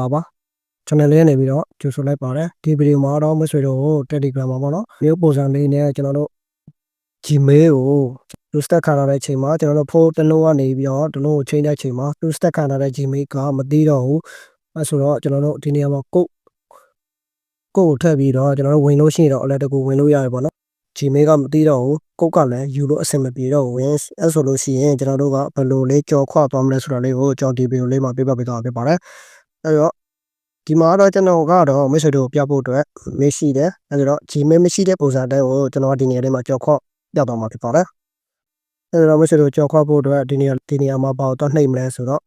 လာပါ channel လေးနေပြီးတော့ကြိုဆိုလိုက်ပါတယ်ဒီဗီဒီယိုမှာတော့မဆွေတို့ Telegram မှာပေါ့နော်မျိုးပုံစံလေးနဲ့ကျွန်တော်တို့ Gmail ကို two step ခံရတဲ့အချိန်မှာကျွန်တော်တို့ဖိုးတစ်လုံးကနေပြီးတော့တစ်လုံးကိုချိန်တဲ့အချိန်မှာ two step ခံရတဲ့ Gmail ကမသိတော့ဘူးအဲဆိုတော့ကျွန်တော်တို့ဒီနေရာမှာကိုကိုကိုထည့်ပြီးတော့ကျွန်တော်တို့ဝင်လို့ရှိရင်တော့ alert ကိုဝင်လို့ရတယ်ပေါ့နော် Gmail ကမသိတော့ဘူးကိုကလည်းယူလို့အဆင်မပြေတော့ဘူးဝင်အဲဆိုလို့ရှိရင်ကျွန်တော်တို့ကဘယ်လိုလေးကြော်ခွသွားမလဲဆိုတာလေးကိုကျွန်တော်ဒီဗီဒီယိုလေးမှာပြပြပေးသွားဖြစ်ပါတယ်အဲတော့ ဒီမှာတော့ကျွန်တော်ကတော့မိတ်ဆွေတို့ပြဖို့အတွက်မရှိတယ်အဲဒါတော့ Gmail မရှိတဲ့ပုံစံတိုင်းကိုကျွန်တော်ဒီနေရာလေးမှာကြော်ခွပြသွားမှာဖြစ်ပါတယ်အဲဒါမိတ်ဆွေတို့ကြော်ခွဖို့အတွက်ဒီနေရာဒီနေရာမှာပေါ့တော့နှိပ်မလဲဆိုတော့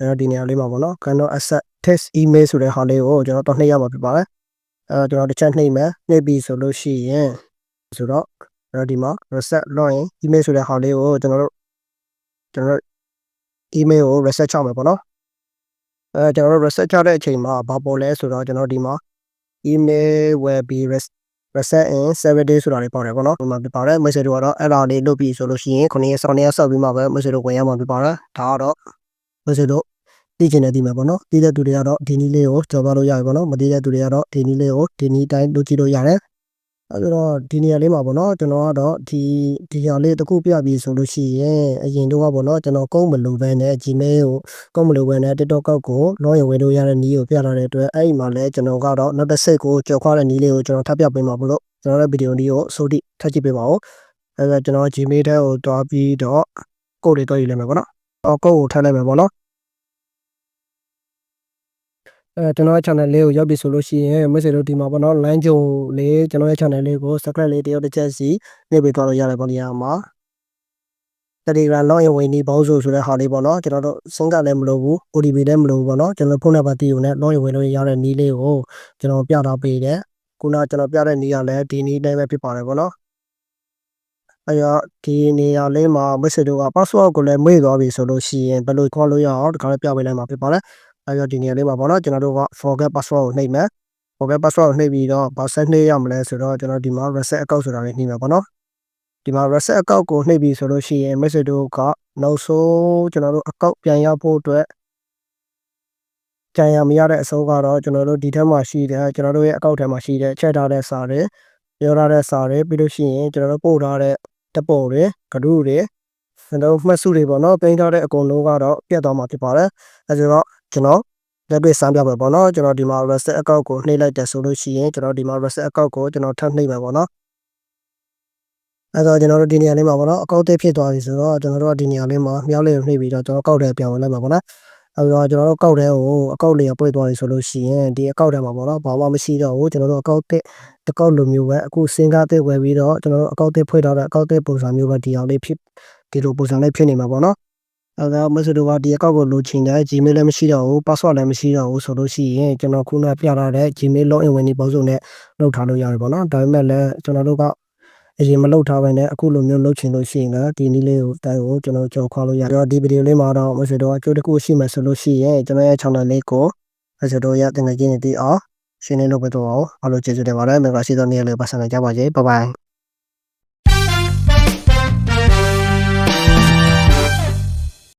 အဲဒီနေရာလေးမှာပေါ့နော် Canon Asset Test Email ဆိုတဲ့ဟာလေးကိုကျွန်တော်တော့နှိပ်ရမှာဖြစ်ပါတယ်အဲကျွန်တော်တစ်ချက်နှိပ်မယ်နှိပ်ပြီးဆိုလို့ရှိရင်ဆိုတော့အဲ့ဒီမှာ reset login email ဆိုတဲ့ဟာလေးကိုကျွန်တော်တို့ကျွန်တော်တို့ email ကို reset ချမယ်ပေါ့နော် အဲကျွန်တော်တို့ reset ချတဲ့အချိန်မှာဘာပေါ်လဲဆိုတော့ကျွန်တော်ဒီမှာ email will be reset in 7 days ဆိုတာလေးပေါ့တယ်ပေါ့နော်ဒီမှာပြပါတယ် message တွေကတော့အဲ့ဒါလေးလုပ်ပြီးဆိုလို့ရှိရင်9ရက်7ရက်ဆောက်ပြီးမှပဲ message တွေဝင်ရမှာပြပါတယ်ဒါကတော့ message တို့သိချင်တဲ့ဒီမှာပေါ့နော်သိတဲ့သူတွေကတော့ဒီနည်းလေးကိုကြော်သွားလို့ရတယ်ပေါ့နော်မသိတဲ့သူတွေကတော့ဒီနည်းလေးကိုဒီနည်းတိုင်းလုပ်ကြည့်လို့ရတယ် အဲတော့ဒီနေရာလေးမှာပေါ့နော်ကျွန်တော်ကတော့ဒီဒီဟာလေးတစ်ခုပြပြီးဆိုလို့ရှိရင်အရင်တော့ကပေါ့နော်ကျွန်တော်ကုန်းမလို့ပဲနဲ့ Gmail ကိုကုန်းမလို့ပဲနဲ့ TikTok ကောက်ကို login ဝင်လို့ရတဲ့နည်းကိုပြလာတဲ့အတွက်အဲ့ဒီမှာလည်းကျွန်တော်ကတော့နောက်တစ်စိတ်ကိုကြော်ခွားတဲ့နည်းလေးကိုကျွန်တော်ထပ်ပြပေးမှာပေါ့လို့ကျွန်တော်ရဲ့ဗီဒီယိုလေးကိုစိုးတိထပ်ကြည့်ပေးပါဦးအဲဒါကျွန်တော် Gmail ထဲကိုတွားပြီးတော့ကိုတွေတွားယူလိုက်မယ်ပေါ့နော်အော်ကိုကိုထည့်လိုက်မယ်ပေါ့နော် အဲကျွန်တော်ရဲ့ channel လေးကိုရောက်ပြီဆိုလို့ရှိရင်မိတ်ဆွေတို့ဒီမှာပေါ့နော် line ကြုံလေးကျွန်တော်ရဲ့ channel လေးကို subscribe လေးတယောက်တစ်ချက်စီနှိပ်ပေးသွားလို့ရတယ်ပေါ့ဒီဟာမှာ Telegram login ဝင်နေပေါင်းဆိုဆိုတဲ့ဟာလေးပေါ့နော်ကျွန်တော်တို့စင်ကလည်းမလိုဘူး OTP လည်းမလိုဘူးပေါ့နော်ကျွန်တော်ဖုန်းနံပါတ်တည်ုံနဲ့ login ဝင်လို့ရတဲ့နည်းလေးကိုကျွန်တော်ပြထားပေးတယ်ခုနကျွန်တော်ပြတဲ့နည်းကလည်းဒီနည်းတိုင်းပဲဖြစ်ပါတယ်ပေါ့နော်အဲတော့ဒီနေရာလေးမှာ message တို့က password ကိုလည်းမေ့သွားပြီဆိုလို့ရှိရင်ဘယ်လိုခေါ်လို့ရအောင်ဒီခါလေးပြပေးလိုက်မှာဖြစ်ပါတယ် အဲတော့ဒီနေရာလေးမှာပေါ့နော်ကျွန်တော်တို့က forget password ကိုနှိပ်မယ် forget password ကိုနှိပ်ပြီးတော့ဘာဆက်နှိပ်ရမလဲဆိုတော့ကျွန်တော်ဒီမှာ reset account ဆိုတာလေးနှိပ်မယ်ပေါ့နော်ဒီမှာ reset account ကိုနှိပ်ပြီးဆိုလို့ရှိရင် message တို့ကနောက်ဆုံးကျွန်တော်တို့ account ပြန်ရဖို့အတွက်ကြံရမရတဲ့အဆုံးကတော့ကျွန်တော်တို့ဒီထက်မှရှိတဲ့ကျွန်တော်တို့ရဲ့ account ထဲမှာရှိတဲ့ချက်ထားတဲ့စာတွေပြောထားတဲ့စာတွေပြီးလို့ရှိရင်ကျွန်တော်တို့ပို့ထားတဲ့တပုံတွေဂရုတွေကျွန်တော်မှတ်စုတွေပေါ့နော်ပြင်ထားတဲ့အကုန်လုံးကတော့ပြတ်သွားမှာဖြစ်ပါတယ်အဲဆိုတော့ ကျွန်တော်လက်တွေ့စမ်းပြမယ်ပေါ့နော်ကျွန်တော်ဒီမှာ reset account ကိုနှိပ်လိုက်တယ်ဆိုလို့ရှိရင်ကျွန်တော်ဒီမှာ reset account ကိုကျွန်တော်ထပ်နှိပ်မယ်ပေါ့နော်အဲတော့ကျွန်တော်တို့ဒီနေရာလေးမှာပေါ့နော်အကောက်တစ်ဖြစ်သွားပြီဆိုတော့ကျွန်တော်တို့ကဒီနေရာလေးမှာမြောက်လေးကိုနှိပ်ပြီးတော့ကျွန်တော်ကောက်တယ်ပြန်ဝင်လိုက်မှာပေါ့နော်အဲတော့ကျွန်တော်တို့ကောက်တဲ့ကိုအကောက်လေးကပွင့်သွားပြီဆိုလို့ရှိရင်ဒီအကောက်ထဲမှာပေါ့နော်ဘာမှမရှိတော့ဘူးကျွန်တော်တို့အကောက်တစ်တကောက်လိုမျိုးပဲအခုစင်ကားတစ်ဝယ်ပြီးတော့ကျွန်တော်တို့အကောက်တစ်ဖွင့်ထားတဲ့အကောက်တစ်ပုံစံမျိုးပဲဒီအောင်လေးဖြစ်ဒီလိုပုံစံလေးဖြစ်နေမှာပေါ့နော် အဲတော့မဆိုတော့ဒီအကောက်ကိုလိုချင်တဲ့ Gmail လည်းမရှိတော့ဘူး password လည်းမရှိတော့ဘူးဆိုလို့ရှိရင်ကျွန်တော်ခုနပြထားတဲ့ Gmail login ဝင်နေပုံစုံနဲ့လုပ်ထားလို့ရတယ်ပေါ့နော်ဒါပေမဲ့လည်းကျွန်တော်တို့ကအရင်မလုပ်ထားဘဲနဲ့အခုလိုမျိုးလုပ်ချင်လို့ရှိရင်လည်းဒီနည်းလေးကိုတိုင်ကိုကျွန်တော်ကြော်ခွာလို့ရတယ်။ဒီဗီဒီယိုလေးမှာတော့မဆွေတော့အကျိုးတစ်ခုရှိမှဆိုလို့ရှိရင်ကျွန်တော်ရဲ့ channel လေးကိုမဆွေတော့ရတင်ငယ်ချင်းတွေတီးအောင်ရှင်းနေလို့ပဲတော့အောင်အားလုံးကျေးဇူးတင်ပါတယ်။မင်္ဂလာရှိသောနေ့လေးပတ်စံကြပါစေ။ Bye bye